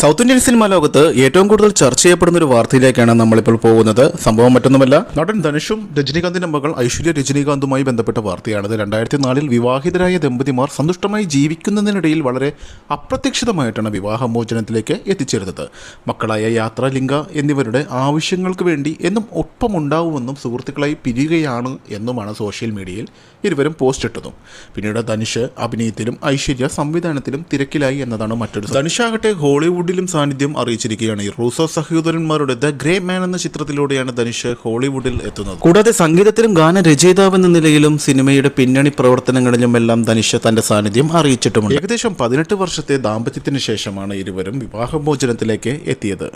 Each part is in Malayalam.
സൗത്ത് ഇന്ത്യൻ സിനിമാ ലോകത്ത് ഏറ്റവും കൂടുതൽ ചർച്ച ചെയ്യപ്പെടുന്ന ഒരു വാർത്തയിലേക്കാണ് നമ്മളിപ്പോൾ പോകുന്നത്. സംഭവം മറ്റൊന്നുമല്ല. നടൻ ധനുഷും രജനീകാന്തിന്റെ മകൾ ഐശ്വര്യ രജനീകാന്തുമായി ബന്ധപ്പെട്ട വാർത്തയാണിത്. രണ്ടായിരത്തി നാലിൽ വിവാഹിതരായ ദമ്പതിമാർ സന്തുഷ്ടമായി ജീവിക്കുന്നതിനിടയിൽ വളരെ അപ്രതീക്ഷിതമായിട്ടാണ് വിവാഹമോചനത്തിലേക്ക് എത്തിച്ചേരുന്നത്. മക്കളായ യാത്ര ലിംഗ എന്നിവരുടെ ആവശ്യങ്ങൾക്ക് വേണ്ടി എന്നും ഒപ്പമുണ്ടാവുമെന്നും സുഹൃത്തുക്കളായി പിരിയുകയാണ് എന്നുമാണ് സോഷ്യൽ മീഡിയയിൽ ഇരുവരും പോസ്റ്റ് ഇട്ടതും. പിന്നീട് ധനുഷ് അഭിനയത്തിലും ഐശ്വര്യ സംവിധാനത്തിലും തിരക്കിലായി എന്നതാണ് മറ്റൊരു ധനുഷാകട്ടെ ഹോളിവുഡിലും സാന്നിധ്യം അറിയിച്ചിരിക്കുകയാണ്. ഈ റൂസോ സഹോദരന്മാരുടെ ദ ഗ്രേ മാൻ എന്ന ചിത്രത്തിലൂടെയാണ് ധനുഷ് ഹോളിവുഡിൽ എത്തുന്നത്. കൂടാതെ സംഗീതത്തിലും ഗാനരചയിതാവ് എന്ന നിലയിലും സിനിമയുടെ പിന്നണി പ്രവർത്തനങ്ങളിലും എല്ലാം ധനുഷ് തന്റെ സാന്നിധ്യം അറിയിച്ചിട്ടുമുണ്ട്. ഏകദേശം പതിനെട്ട് വർഷത്തെ ദാമ്പത്യത്തിന് ശേഷമാണ് ഇരുവരും വിവാഹമോചനത്തിലേക്ക് എത്തിയത്.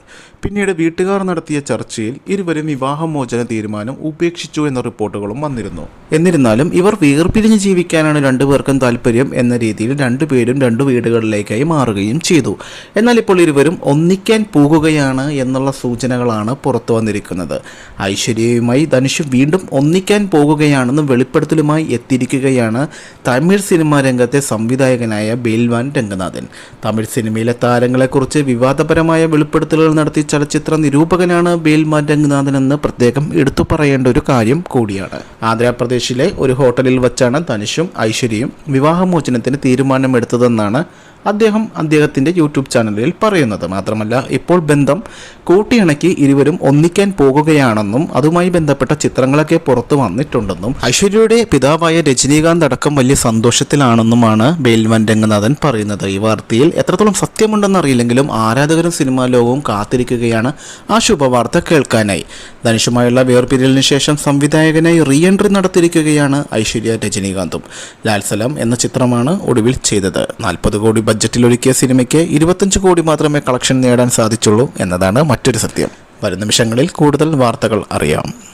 പിന്നീട് വീട്ടുകാർ നടത്തിയ ചർച്ചയിൽ ഇരുവരും വിവാഹമോചന തീരുമാനം ഉപേക്ഷിച്ചു എന്ന റിപ്പോർട്ടുകളും വന്നിരുന്നു. എന്നിരുന്നാലും ഇവർ വേർപിരിഞ്ഞ് ജീവിക്കാനാണ് രണ്ടുപേർക്കും താല്പര്യം എന്ന രീതിയിൽ രണ്ടുപേരും രണ്ടു വീടുകളിലേക്കായി മാറുകയും ചെയ്തു. എന്നാൽ ഇപ്പോൾ ഇരുവരും ഒന്നിക്കാൻ പോകുകയാണ് എന്നുള്ള സൂചനകളാണ് പുറത്തു വന്നിരിക്കുന്നത്. ഐശ്വര്യയുമായി ധനുഷ് വീണ്ടും ഒന്നിക്കാൻ പോകുകയാണെന്ന് വെളിപ്പെടുത്തലുമായി എത്തിയിരിക്കുകയാണ് തമിഴ് സിനിമാ രംഗത്തെ സംവിധായകനായ ബേൽവാൻ രംഗനാഥൻ. തമിഴ് സിനിമയിലെ താരങ്ങളെക്കുറിച്ച് വിവാദപരമായ വെളിപ്പെടുത്തലുകൾ നടത്തി ചലച്ചിത്ര നിരൂപകനാണ് ബേൽവാൻ രംഗനാഥൻ എന്ന് പ്രത്യേകം എടുത്തു പറയേണ്ട ഒരു കാര്യം കൂടിയാണ്. ആന്ധ്രാപ്രദേശിലെ ഒരു ഹോട്ടലിൽ വച്ചാണ് ധനുഷും ഐശ്വര്യയും വിവാഹമോചനത്തിന് തീരുമാനമെടുത്തതെന്നാണ് അദ്ദേഹം അദ്ദേഹത്തിന്റെ യൂട്യൂബ് ചാനലിൽ പറയുന്നത് മാത്രമല്ല ഇപ്പോൾ ബന്ധം കൂട്ടിയിണക്കി ഇരുവരും ഒന്നിക്കാൻ പോകുകയാണെന്നും അതുമായി ബന്ധപ്പെട്ട ചിത്രങ്ങളൊക്കെ പുറത്തു വന്നിട്ടുണ്ടെന്നും ഐശ്വര്യയുടെ പിതാവായ രജനീകാന്ത് അടക്കം വലിയ സന്തോഷത്തിലാണെന്നുമാണ് ബേൽവൻ രംഗനാഥൻ പറയുന്നത്. ഈ വാർത്തയിൽ എത്രത്തോളം സത്യമുണ്ടെന്നറിയില്ലെങ്കിലും ആരാധകരും സിനിമാ ലോകവും കാത്തിരിക്കുകയാണ്. ആ ശുഭവാർത്ത കേൾക്കാനായി. ധനുഷുമായുള്ള വേർപിരിയലിന് ശേഷം സംവിധായകനായി റീ എൻട്രി നടത്തിയിരിക്കുകയാണ് ഐശ്വര്യ രജനീകാന്തും. ലാൽസലം എന്ന ചിത്രമാണ് ഒടുവിൽ ചെയ്തത്. നാൽപ്പത് കോടി ബഡ്ജറ്റിൽ ഒരുക്കിയ സിനിമയ്ക്ക് ഇരുപത്തഞ്ച് കോടി മാത്രമേ കളക്ഷൻ നേടാൻ സാധിച്ചുള്ളൂ എന്നതാണ് മറ്റൊരു സത്യം. വരും നിമിഷങ്ങളിൽ കൂടുതൽ വാർത്തകൾ അറിയാം.